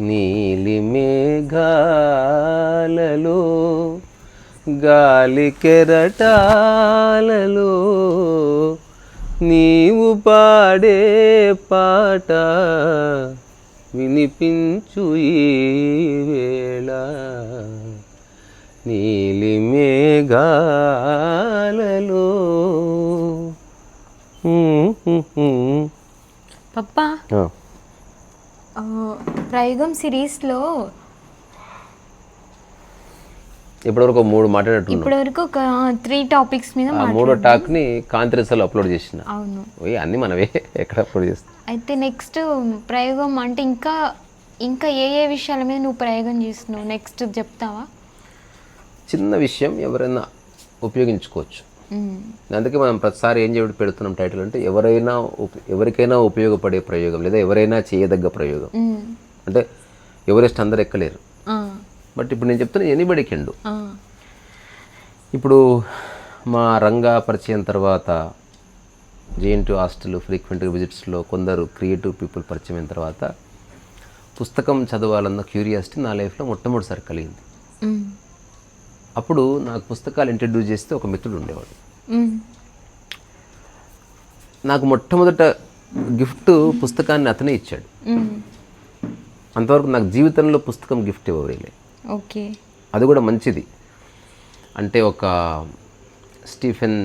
నీలి మేఘాలలో గాలి కెరటాలలో నీవు పాడే పాట వినిపించు ఈ వేళ. నీలి మేఘాలలో హ్మ్, హ్మ్, హ్మ్. పప్పా ప్రయోగం సిరీస్లో ఇప్పటివరకు మూడు మాట్లాడినట్టున్నాం ఇప్పటి వరకు ఒక త్రీ టాపిక్స్ మీద మూడో టాక్ని కాంతిరసలో అప్లోడ్ చేసిన. అవును. ఓయ్ అన్నీ మనవే. ఎక్కడ అప్లోడ్ చేస్తాం అయితే నెక్స్ట్ ప్రయోగం అంటే ఇంకా ఇంకా ఏ ఏ విషయాల మీద నువ్వు ప్రయోగం చేస్తున్నావు? నెక్స్ట్ చెప్తావా? చిన్న విషయం ఎవరైనా ఉపయోగించుకోవచ్చు. అందుకే మనం ప్రతిసారి ఏం చేయడం పెడుతున్నాం టైటిల్ అంటే ఎవరైనా ఎవరికైనా ఉపయోగపడే ప్రయోగం లేదా ఎవరైనా చేయదగ్గ ప్రయోగం. మ్మ్. అంటే ఎవరెస్ట్ అందరు ఎక్కలేరు. బట్ ఇప్పుడు నేను చెప్తున్నా ఎనీబడి కెండు ఇప్పుడు మా రంగా పరిచయం తర్వాత జేఎన్టీ హాస్టల్ ఫ్రీక్వెంట్ విజిట్స్లో కొందరు క్రియేటివ్ పీపుల్ పరిచయం అయిన తర్వాత పుస్తకం చదవాలన్న క్యూరియాసిటీ నా లైఫ్లో మొట్టమొదటిసారి కలిగింది. మ్మ్. అప్పుడు నాకు పుస్తకాలు ఇంట్రడ్యూస్ చేస్తే ఒక మిత్రుడు ఉండేవాడు. నాకు మొట్టమొదట గిఫ్ట్ పుస్తకాన్ని అతనే ఇచ్చాడు. అంతవరకు నాకు జీవితంలో పుస్తకం గిఫ్ట్ ఇవ్వలే ఓకే అది కూడా మంచిది అంటే ఒక స్టీఫెన్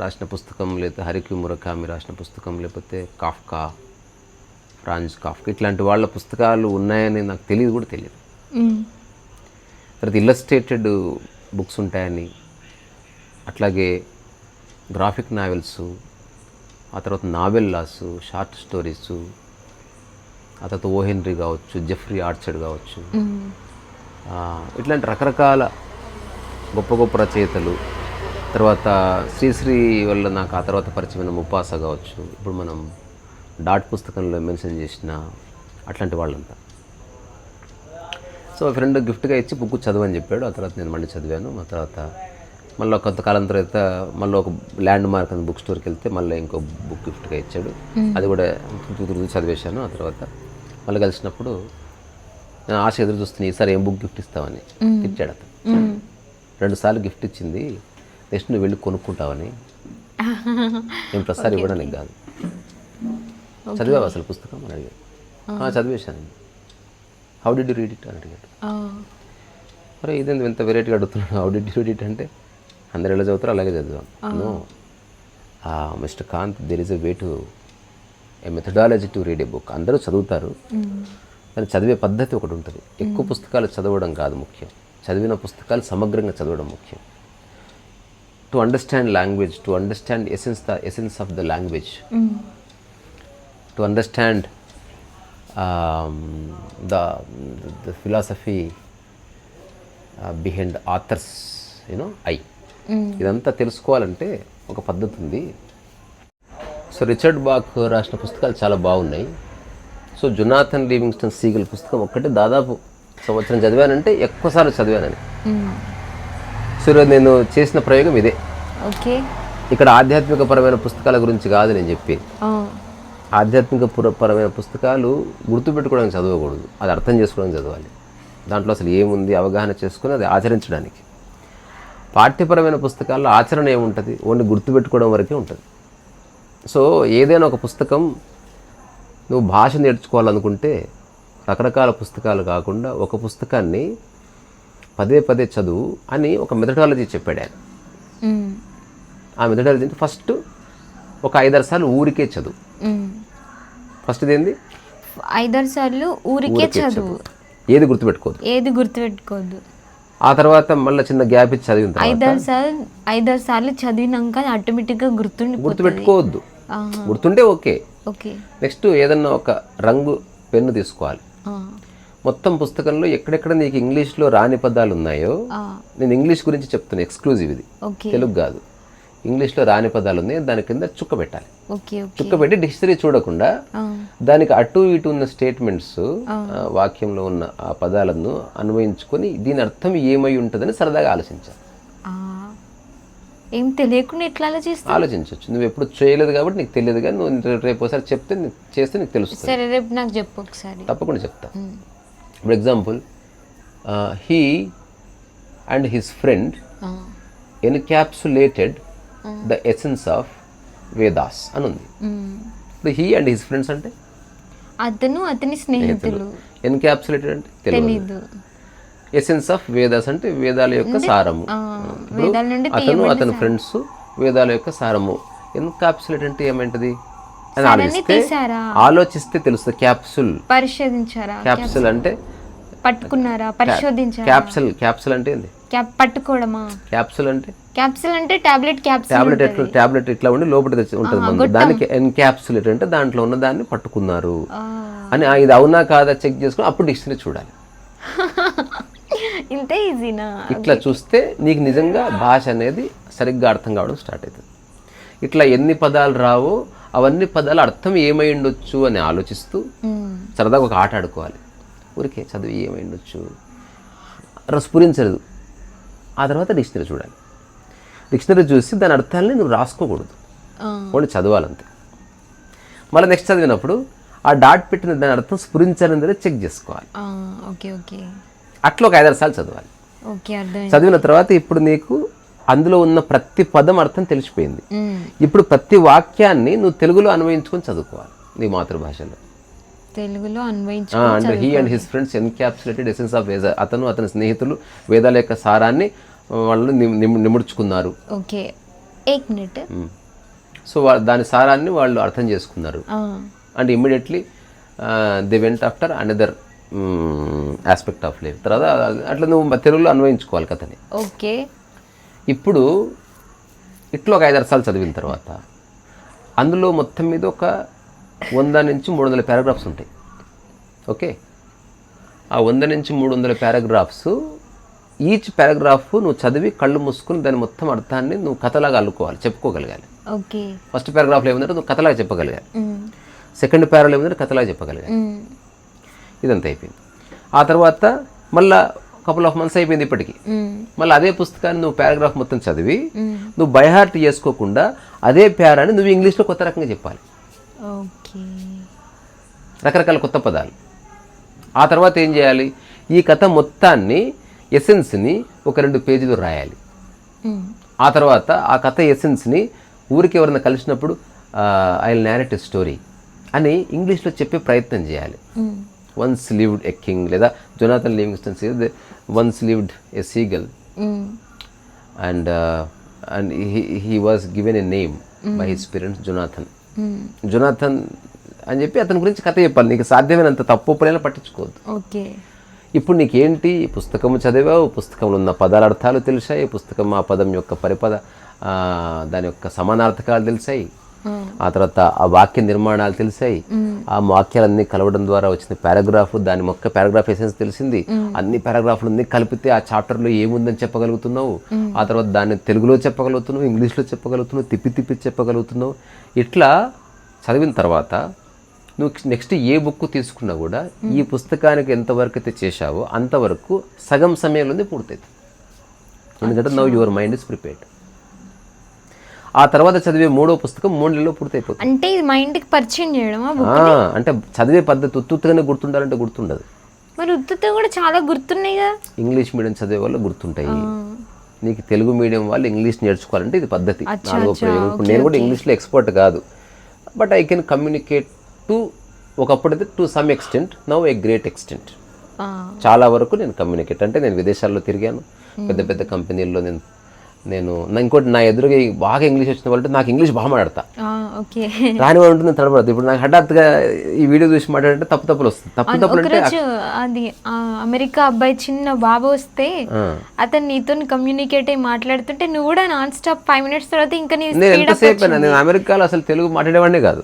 రాసిన పుస్తకం లేకపోతే హరిక్యూ మురకామి రాసిన పుస్తకం లేకపోతే కాఫ్కా ఫ్రాన్స్ కాఫ్కా ఇట్లాంటి వాళ్ళ పుస్తకాలు ఉన్నాయని నాకు తెలియదు కూడా తెలియదు. తర్వాత ఇల్లస్ట్రేటెడ్ బుక్స్ ఉంటాయని అట్లాగే గ్రాఫిక్ నావెల్స్ ఆ తర్వాత నావెల్లాస్ షార్ట్ స్టోరీస్ ఆ తర్వాత ఓహెన్రీ కావచ్చు జెఫ్రీ ఆర్చర్డ్ కావచ్చు. ఇట్లాంటి రకరకాల గొప్ప గొప్ప రచయితలు తర్వాత శ్రీశ్రీ వల్ల నాకు ఆ తర్వాత పరిచయమైన ముపాస కావచ్చు. ఇప్పుడు మనం డాట్ పుస్తకంలో మెన్షన్ చేసిన అట్లాంటి వాళ్ళంతా. సో ఫ్రెండ్ గిఫ్ట్గా ఇచ్చి బుక్ చదవని చెప్పాడు. ఆ తర్వాత నేను మళ్ళీ చదివాను. ఆ తర్వాత మళ్ళీ కొంతకాలం తర్వాత మళ్ళీ ఒక ల్యాండ్ మార్క్ అని బుక్ స్టోర్కి వెళ్తే మళ్ళీ ఇంకో బుక్ గిఫ్ట్గా ఇచ్చాడు. అది కూడా తురుతు చదివేశాను. ఆ తర్వాత మళ్ళీ కలిసినప్పుడు నేను ఆశ ఎదురు చూస్తున్నా ఈసారి ఏం బుక్ గిఫ్ట్ ఇస్తామని ఇచ్చాడు అతను. మ్మ్. రెండు సార్లు గిఫ్ట్ ఇచ్చింది. నెక్స్ట్ నువ్వు వెళ్ళి కొనుక్కుంటావని. నేను ప్రసారం ఇవ్వడానికి కాదు. చదివావు అసలు పుస్తకం? అని అడిగాడు. "ఆ, చదివేశాను. హౌ డిడ్ రీడ్ ఇట్ అని అడిగాడు. అరే ఇదేంది ఇంత వెరైటీగా అడుగుతున్నాడు హౌ డిడ్ రీడ్ ఇట్ అంటే అందరు ఎలా చదువుతారో అలాగే చదివాం no mister Kant there is a way to a methodology to read a book అందరూ చదువుతారు. కానీ చదివే పద్ధతి ఒకటి ఉంటుంది. ఎక్కువ పుస్తకాలు చదవడం కాదు ముఖ్యం. చదివిన పుస్తకాలు సమగ్రంగా చదవడం ముఖ్యం. To understand language to understand essence the essence of the language. To understand the the philosophy behind authors you know I ఇదంతా తెలుసుకోవాలంటే ఒక పద్ధతి ఉంది. సో రిచర్డ్ బాక్ రాసిన పుస్తకాలు చాలా బాగున్నాయి. సో జొనాథన్ లివింగ్స్టన్ సీగల్ పుస్తకం ఒక్కటే దాదాపు సంవత్సరం చదివానంటే ఎక్కువసార్లు చదివానని. సో ఈరోజు నేను చేసిన ప్రయోగం ఇదే. ఓకే ఇక్కడ ఆధ్యాత్మిక పరమైన పుస్తకాల గురించి కాదు నేను చెప్పేది. ఆ, ఆధ్యాత్మిక పుర- పరమైన పుస్తకాలు గుర్తుపెట్టుకోవడానికి చదవకూడదు. అది అర్థం చేసుకోవడానికి చదవాలి. దాంట్లో అసలు ఏముంది? అవగాహన చేసుకుని అది ఆచరించడానికి. పాఠ్యపరమైన పుస్తకాల్లో ఆచరణ ఏముంటుంది? ఓన్లీ గుర్తుపెట్టుకోవడం వరకే ఉంటుంది. సో ఏదైనా ఒక పుస్తకం నువ్వు భాష నేర్చుకోవాలనుకుంటే రకరకాల పుస్తకాలు కాకుండా ఒక పుస్తకాన్ని పదే పదే చదువు అని ఒక మెథడాలజీ చెప్పాడు ఆయన. ఆ మెథడాలజీ అంటే ఫస్ట్ ఒక ఐదారు సార్లు ఊరికే చదువు. మ్మ్. ఫస్ట్ ఇదేంది ఐదారు సార్లు ఊరికే చదువు. ఏది గుర్తుపెట్టుకోదు? ఏది గుర్తుపెట్టుకోవద్దు ఆ తర్వాత మళ్ళీ చిన్న గ్యాప్ ఇచ్చి చదివిన ఐదారు సార్లు ఐదారు సార్లు చదివినాక ఆటోమేటిక్గా గుర్తుండిపోతుంది గుర్తుపెట్టుకోవద్దు. గుర్తుంటే ఓకే. ఓకే. నెక్స్ట్ ఏదన్నా ఒక రంగు పెన్ను తీసుకోవాలి. మొత్తం పుస్తకంలో ఎక్కడెక్కడ నీకు ఇంగ్లీష్లో రాని పదాలు ఉన్నాయో నేను ఇంగ్లీష్ గురించి చెప్తున్నా ఎక్స్క్లూజివ్ ఇది తెలుగు కాదు. ఇంగ్లీష్లో రాని పదాలు ఉన్నాయి. దాని కింద చుక్క పెట్టాలి. చుక్క పెట్టి డిక్షనరీ చూడకుండా దానికి అటు ఇటు ఉన్న స్టేట్మెంట్స్ వాక్యంలో ఉన్న ఆ పదాలను అన్వయించుకొని దీని అర్థం ఏమై ఉంటుందని సరదాగా ఆలోచించాలి. ఏం తెలియకుండా ఎట్లా అలా చేస్తా ఆలోచించవచ్చు నువ్వు ఎప్పుడు చేయలేదు కాబట్టి నీకు తెలియదు కానీ నువ్వు రేపు ఒకసారి చెప్తే చేస్తే నీకు తెలుస్తుంది. సరే రేపు నాకు చెప్పు ఒకసారి. తప్పకుండా చెప్తా. For example he and his friend uh, encapsulated the essence of Vedas అని ఉంది. ఇప్పుడు హీ అండ్ హిస్ ఫ్రెండ్స్ అంటే? అతను అతని స్నేహితులు. ఎన్క్యాప్సులేటెడ్ అంటే తెలియదు. ఎసెన్స్ ఆఫ్ వేదాస్ అంటే వేదాల యొక్క సారము. అతను అతని ఫ్రెండ్స్ వేదాల యొక్క సారము. ఎన్కాప్సులేట్ అంటే ఏమంటది? అని ఆలోచిస్తే ఆలోచిస్తే తెలుస్తుంది. క్యాప్సుల్ పరిశోధించారా? క్యాప్సుల్ అంటే పట్టుకున్నారా? పరిశోధించారా? క్యాప్సుల్ క్యాప్సుల్ అంటే ఏంది? క్యాప్ పట్టుకోవడమా? క్యాప్సుల్ అంటే? క్యాప్సిల్ అంటే టాబ్లెట్ క్యాప్సిల్ టాబ్లెట్ ఎట్లా టాబ్లెట్ ఇట్లా ఉండి లోపల ఉంటుంది మందు. దానికి ఎన్క్యాప్సులేట్ అంటే దాంట్లో ఉన్న దాన్ని పట్టుకున్నారు. అని ఇది అవునా కాదా చెక్ చేసుకుని అప్పుడు డిక్షనరీ చూడాలి. ఇంతే ఈజీనా? ఇట్లా చూస్తే నీకు నిజంగా భాష అనేది సరిగ్గా అర్థం కావడం స్టార్ట్ అవుతుంది ఇట్లా ఎన్ని పదాలు రావో అవన్నీ పదాలు అర్థం ఏమై ఉండొచ్చు అని ఆలోచిస్తూ సరదాగా ఒక ఆట ఆడుకోవాలి. ఊరికే చదివి ఏమై ఉండొచ్చు? అలా స్ఫురించదు ఆ తర్వాత డిక్షనరీ చూడాలి. డిక్షనరీ చూసి దాని అర్థాలని నువ్వు రాసుకోకూడదు. ఓన్లీ చదవాలంతే. మళ్ళీ నెక్స్ట్ చదివినప్పుడు ఆ డాట్ పెట్టిన దాని అర్థం స్ఫురించాలని చెక్ చేసుకోవాలి. Okay okay. అట్లా ఒక ఐదారు సార్లు చదవాలి. చదివిన తర్వాత ఇప్పుడు నీకు అందులో ఉన్న ప్రతి పదం అర్థం తెలిసిపోయింది. ఇప్పుడు ప్రతి వాక్యాన్ని నువ్వు తెలుగులో అన్వయించుకొని చదువుకోవాలి నీ మాతృభాషలో. తెలుగులో అన్వయించు he and his friends encapsulated essence of Veda. అతను అతని స్నేహితులు వేదాల యొక్క సారాన్ని వాళ్ళు నిమ్- నిమ్- నిముడ్చుకున్నారు. ఓకే ఏక్ మినిట్. సో దాని సారాన్ని వాళ్ళు అర్థం చేసుకున్నారు. And immediately they went after another aspect of life. తర్వాత అట్లా నువ్వు తెలుగులో అన్వయించుకోవాలి కథని. ఓకే. ఇప్పుడు ఇట్లా ఒక ఐదారు సార్లు చదివిన తర్వాత అందులో మొత్తం మీద ఒక వంద నుంచి మూడు వందల పారాగ్రాఫ్స్ ఉంటాయి. ఓకే? ఆ వంద నుంచి మూడు వందల పారాగ్రాఫ్స్ ఈచ్ పారాగ్రాఫ్ నువ్వు చదివి కళ్ళు మూసుకుని దాని మొత్తం అర్థాన్ని నువ్వు కథలాగా అల్లుకోవాలి చెప్పుకోగలగాలి. ఓకే. ఫస్ట్ పారాగ్రాఫ్లో ఏముందంటే నువ్వు కథలాగా చెప్పగలగాలి. సెకండ్ పారాలో ఏముందంటే కథలాగా చెప్పగలగాలి. ఇదంతా అయిపోయింది. ఆ తర్వాత మళ్ళా కపుల్ ఆఫ్ మంత్స్ అయిపోయింది ఇప్పటికి. మళ్ళీ అదే పుస్తకాన్ని నువ్వు పారాగ్రాఫ్ మొత్తం చదివి నువ్వు బైహార్ట్ చేసుకోకుండా అదే ప్యారాని నువ్వు ఇంగ్లీష్లో కొత్త రకంగా చెప్పాలి. రకరకాల కొత్త పదాలు. ఆ తర్వాత ఏం చేయాలి? ఈ కథ మొత్తాన్ని ఎసెన్స్ని ఒక రెండు పేజీలు రాయాలి. ఆ తర్వాత ఆ కథ ఎసెన్స్ని ఊరికి ఎవరైనా కలిసినప్పుడు ఐ నేరేట్ ఎ స్టోరీ అని ఇంగ్లీష్లో చెప్పే ప్రయత్నం చేయాలి. వన్స్ లివ్డ్ ఎ కింగ్ లేదా Jonathan Livingston says once lived a seagull hmm. and uh, and he he was given a name by Jonathan అని చెప్పి అతని గురించి కథ చెప్పాలి. నీకు సాధ్యమైనంత తప్పు ఒప్పులైనా పట్టించుకోవద్దు. ఓకే. ఇప్పుడు నీకేంటి? ఈ పుస్తకం చదివావు పుస్తకంలో ఉన్న పదాల అర్థాలు తెలిసాయి పుస్తకం ఆ పదం యొక్క పరిపద దాని యొక్క సమానార్థకాలు తెలిసాయి. ఆ తర్వాత ఆ వాక్య నిర్మాణాలు తెలిసాయి. ఆ వాక్యాలన్నీ కలవడం ద్వారా వచ్చిన పారాగ్రాఫ్ దాని మొక్క పారాగ్రాఫ్ ఎసెన్స్ తెలిసింది. అన్ని పారాగ్రాఫ్లన్నీ కలిపితే ఆ చాప్టర్లో ఏముందని చెప్పగలుగుతున్నావు? ఆ తర్వాత దాన్ని తెలుగులో చెప్పగలుగుతున్నావు ఇంగ్లీష్లో చెప్పగలుగుతున్నావు తిప్పి తిప్పి చెప్పగలుగుతున్నావు. ఇట్లా చదివిన తర్వాత నువ్వు నెక్స్ట్ ఏ బుక్ తీసుకున్నా కూడా ఈ పుస్తకానికి ఎంతవరకు అయితే చేశావో అంతవరకు సగం సమయంలోనే పూర్తయింది ఎందుకంటే now your mind is prepared ఆ తర్వాత చదివే మూడో పుస్తకం మూడు నెలల్లో పూర్తయిపోతుంది. అంటే ఇది మైండ్కి పరిచయం చేయడమా ఆ, అంటే చదివే పద్ధతి ఉత్తుగానే గుర్తుండాలంటే గుర్తుండదు. మరి ఉత్తుతో కూడా చాలా గుర్తున్నాయి కదా. ఇంగ్లీష్ మీడియం చదివే వాళ్ళు గుర్తుంటాయి. నీకు తెలుగు మీడియం వాళ్ళు ఇంగ్లీష్ నేర్చుకోవాలంటే ఇది పద్ధతి. నాలుగో ప్రయోగం. ఇప్పుడు నేను కూడా ఇంగ్లీష్లో ఎక్స్పర్ట్ కాదు. But I can communicate to ఒకప్పుడైతే to some extent now a great extent చాలా వరకు నేను కమ్యూనికేట్ అంటే నేను విదేశాల్లో తిరిగాను. పెద్ద పెద్ద కంపెనీల్లో నేను నేను నా ఇంకోటి నా ఎదురుగా బాగా ఇంగ్లీష్ వచ్చిన వాళ్ళంటే నాకు ఇంగ్లీష్ బాగా మాట్లాడతా. రాని వాళ్ళు ఉంటుంది తడబడదు ఇప్పుడు నాకు హఠాత్తుగా ఈ వీడియో చూసి మాట్లాడంటే తప్పు తప్పులు వస్తుంది తప్పు తప్పులు అది ఆ, అమెరికా అబ్బాయి చిన్న బాబు వస్తే అతను నీతో కమ్యూనికేట్ అయ్యి మాట్లాడుతుంటే నువ్వు కూడా నాన్ స్టాప్ ఫైవ్ మినిట్స్ తర్వాత ఇంకా నీ నేను ఎంతసేపు నేను అమెరికాలో అసలు తెలుగు మాట్లాడేవాడినే కాదు.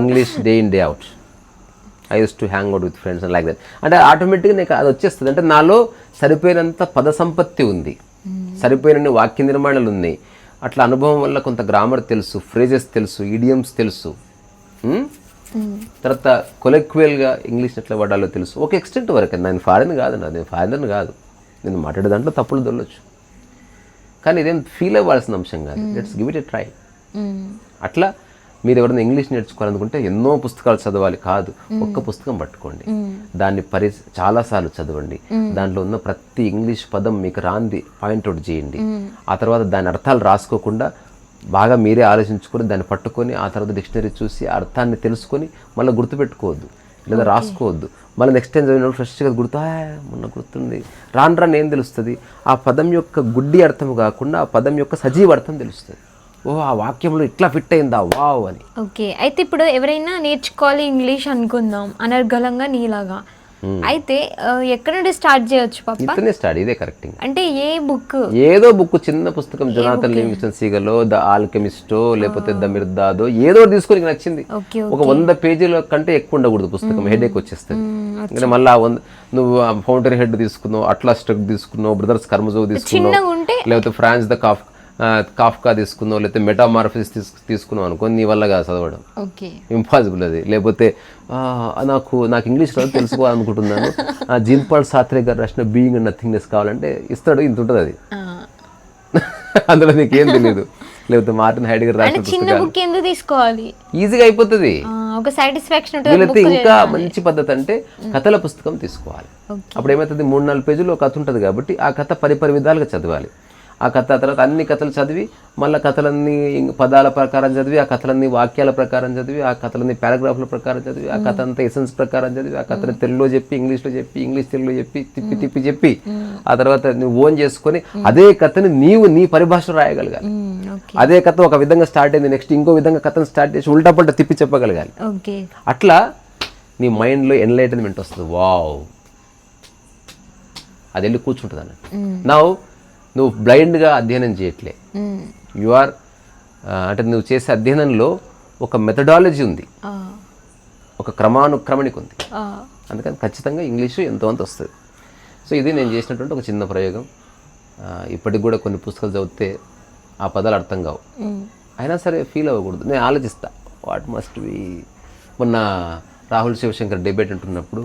English day in day out I use to hang out with friends like that అంటే ఆటోమేటిక్గా నీకు అది వచ్చేస్తుంది. అంటే నాలో సరిపోయినంత పద సంపత్తి ఉంది. సరిపోయినన్ని వాక్య నిర్మాణాలు ఉన్నాయి. అట్లా అనుభవం వల్ల కొంత గ్రామర్ తెలుసు ఫ్రేజెస్ తెలుసు ఈడియమ్స్ తెలుసు. ఉమ్? తర్వాత కొలెక్వెల్గా ఇంగ్లీష్ ఎట్లా వాడాలో తెలుసు. ఒక ఎక్స్టెంట్ వరకు. నేను ఫారెన్ కాదు నా నేను ఫారెన్ కాదు. నేను మాట్లాడే దాంట్లో తప్పులు దొల్లొచ్చు కానీ ఇదేం ఫీల్ అవ్వాల్సిన అంశం కాదు. Let's give it a try అట్లా మీరు ఎవరైనా ఇంగ్లీష్ నేర్చుకోవాలనుకుంటే ఎన్నో పుస్తకాలు చదవాలి కాదు. ఒక్క పుస్తకం పట్టుకోండి. దాన్ని పరి చాలాసార్లు చదవండి. దాంట్లో ఉన్న ప్రతి ఇంగ్లీష్ పదం మీకు రాంది పాయింట్అవుట్ చేయండి. ఆ తర్వాత దాని అర్థాలు రాసుకోకుండా బాగా మీరే ఆలోచించుకొని దాన్ని పట్టుకొని ఆ తర్వాత డిక్షనరీ చూసి అర్థాన్ని తెలుసుకొని మళ్ళీ గుర్తుపెట్టుకోవద్దు. లేదా రాసుకోవద్దు. మళ్ళీ నెక్స్ట్ టైం చదివినప్పుడు ఫ్రెష్గా గుర్తు "ఆ, మొన్న గుర్తుంది. రాను రాను ఏం తెలుస్తుంది? ఆ పదం యొక్క గుడ్డి అర్థం కాకుండా ఆ పదం యొక్క సజీవ అర్థం తెలుస్తుంది. ఓ ఆ వాక్యంలో ఇట్లా ఫిట్ అయిందా? వావ్ అని. ఓకే అయితే ఇప్పుడు ఎవరైనా నేర్చుకోవాలి ఇంగ్లీష్ అనుకుందాం అనర్గళంగా నీలాగా. అయితే ఎక్కడ నుండి స్టార్ట్ చేయొచ్చు పాప? ఇతనే స్టార్ట్ ఇదే కరెక్టింగ్ అంటే ఏ బుక్? ఏదో బుక్ చిన్న పుస్తకం జొనాథన్ లివింగ్స్టన్ సీగలో ద ఆల్కెమిస్టో లేకపోతే ద మిర్దాదో ఏదో ఒకటి తీసుకొని నచ్చింది. ఒక వంద పేజీల కంటే ఎక్కువ ఉండకూడదు పుస్తకం హెడేక్ వచ్చేస్తుంది. ఇంకా మళ్ళీ వంద నువ్వు ఫౌంటైన్ హెడ్ తీసుకున్నావు అట్లాస్ స్ట్రక్ తీసుకున్నావు బ్రదర్స్ కర్మజో తీసుకున్నావు లేకపోతే ఫ్రాన్స్ ద కాఫ్ కాఫ్కా తీసుకున్నావు లేకపోతే మెటామార్ఫిస్ తీసుకు తీసుకున్నావు అనుకో నీ వల్ల కాదు చదవడం. ఓకే. ఇంపాసిబుల్ అది. లేకపోతే నాకు నాకు ఇంగ్లీష్ రాదు తెలుసుకోవాలనుకుంటున్నాను. ఆ జీన్ పాల్ సాత్రే గారు రాసిన బీయింగ్ అండ్ నథింగ్నెస్ కావాలంటే ఇస్తాడు ఇంత ఉంటుంది అది. అందులో నీకు ఏం తెలియదు లేకపోతే మార్టిన్ హైడగర్ రాసిన చిన్న బుక్ ఎందుకు తీసుకోవాలి? ఈజీగా అయిపోతుంది. ఒక సాటిస్ఫాక్షన్ ఉంటుంది ఇంకా మంచి పద్ధతి అంటే కథల పుస్తకం తీసుకోవాలి. అప్పుడు ఏమవుతుంది? మూడు నాలుగు పేజీలు కథ ఉంటుంది కాబట్టి ఆ కథ పరిపరి విధాలుగా చదవాలి. ఆ కథ తర్వాత అన్ని కథలు చదివి మళ్ళీ కథలన్నీ పదాల ప్రకారం చదివి ఆ కథలన్నీ వాక్యాల ప్రకారం చదివి ఆ కథలన్నీ పారాగ్రాఫ్ల ప్రకారం చదివి ఆ కథ అంతా ఎసెన్స్ ప్రకారం చదివి ఆ కథని తెలుగులో చెప్పి ఇంగ్లీష్లో చెప్పి ఇంగ్లీష్ తెలుగులో చెప్పి తిప్పి తిప్పి చెప్పి ఆ తర్వాత నువ్వు ఓన్ చేసుకొని అదే కథని నీవు నీ పరిభాషలో రాయగలగాలి. అదే కథ ఒక విధంగా స్టార్ట్ అయింది నెక్స్ట్ ఇంకో విధంగా కథను స్టార్ట్ చేసి ఉల్టా పల్టా తిప్పి చెప్పగలగాలి. అట్లా నీ మైండ్లో ఎన్లైటన్మెంట్ వస్తుంది. వావ్ అది వెళ్ళి కూర్చుంటుంది అన్నట్టు నా నువ్వు బ్లైండ్గా అధ్యయనం చేయట్లే. యు ఆర్ అంటే నువ్వు చేసే అధ్యయనంలో ఒక మెథడాలజీ ఉంది. ఒక క్రమానుక్రమణిక ఉంది. అందుకని ఖచ్చితంగా ఇంగ్లీషు ఎంతోంత వస్తుంది. సో ఇది నేను చేసినటువంటి ఒక చిన్న ప్రయోగం. ఇప్పటికి కూడా కొన్ని పుస్తకాలు చదివితే ఆ పదాలు అర్థం కావు. అయినా సరే ఫీల్ అవ్వకూడదు. నేను ఆలోచిస్తా. వాట్ మస్ట్ బి మొన్న రాహుల్ శివశంకర్ డిబేట్ అంటున్నప్పుడు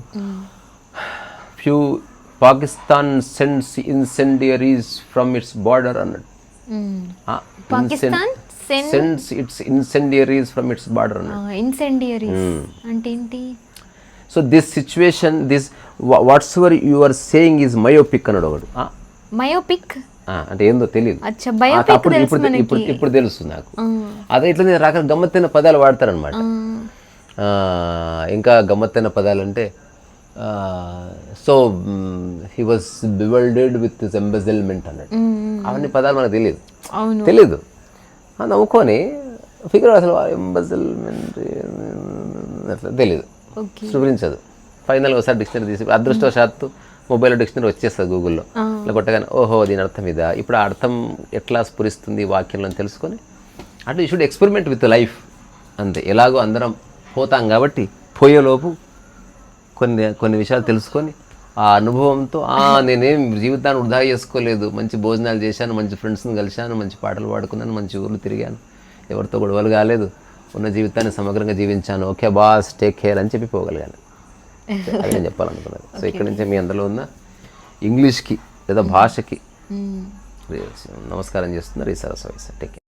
few Pakistan sends incendiaries from its border send sends its incendiaries from its border incendiaries. అంటే ఏంటి so this situation this what's ever you are saying is myopic అన్నాడు ఒకడు. Myopic? అంటే ఏందో తెలియదు అప్పుడు తెలుసు ఇప్పుడు ఇప్పుడు ఇప్పుడు తెలుస్తుంది నాకు. అదే ఇట్లా నేను రకాల గమ్మత్తైన పదాలు వాడతారనమాట ఇంకా గమ్మత్తైన పదాలు అంటే so he was bewildered with his embezzlement అన్నాడు. అవన్నీ పదాలు మనకు తెలియదు ఆ, నవ్వుకొని ఫిగర్ అసలు ఎంబెజల్మెంట్ ఓకే. చూపించదు ఫైనల్గా ఒకసారి డిక్షనరీ తీసి అదృష్టవశాత్తు మొబైల్ డిక్షనరీ వచ్చేస్తుంది గూగుల్లో ఇలా కొట్టగానే ఓహో దీని అర్థం ఇదా? ఇప్పుడు ఆ అర్థం ఎట్లా స్ఫురిస్తుంది వాక్యంలో తెలుసుకొని అంటే you should experiment with life అంతే. ఎలాగో అందరం పోతాం కాబట్టి పోయేలోపు కొన్ని కొన్ని విషయాలు తెలుసుకొని ఆ అనుభవంతో నేనేం జీవితాన్ని వృధా చేసుకోలేదు. మంచి భోజనాలు చేశాను మంచి ఫ్రెండ్స్ని కలిశాను మంచి పాటలు పాడుకున్నాను మంచి ఊర్లు తిరిగాను. ఎవరితో గొడవలు కాలేదు. ఉన్న జీవితాన్ని సమగ్రంగా జీవించాను. ఓకే బాస్ టేక్ కేర్ అని చెప్పి పోగలిగాను. అది నేను చెప్పాలనుకున్నది. సో ఇక్కడి నుంచి మీ అందులో ఉన్న ఇంగ్లీష్కి లేదా భాషకి నమస్కారం చేస్తున్నారు ఈ సరస్వతి టేక్ కేర్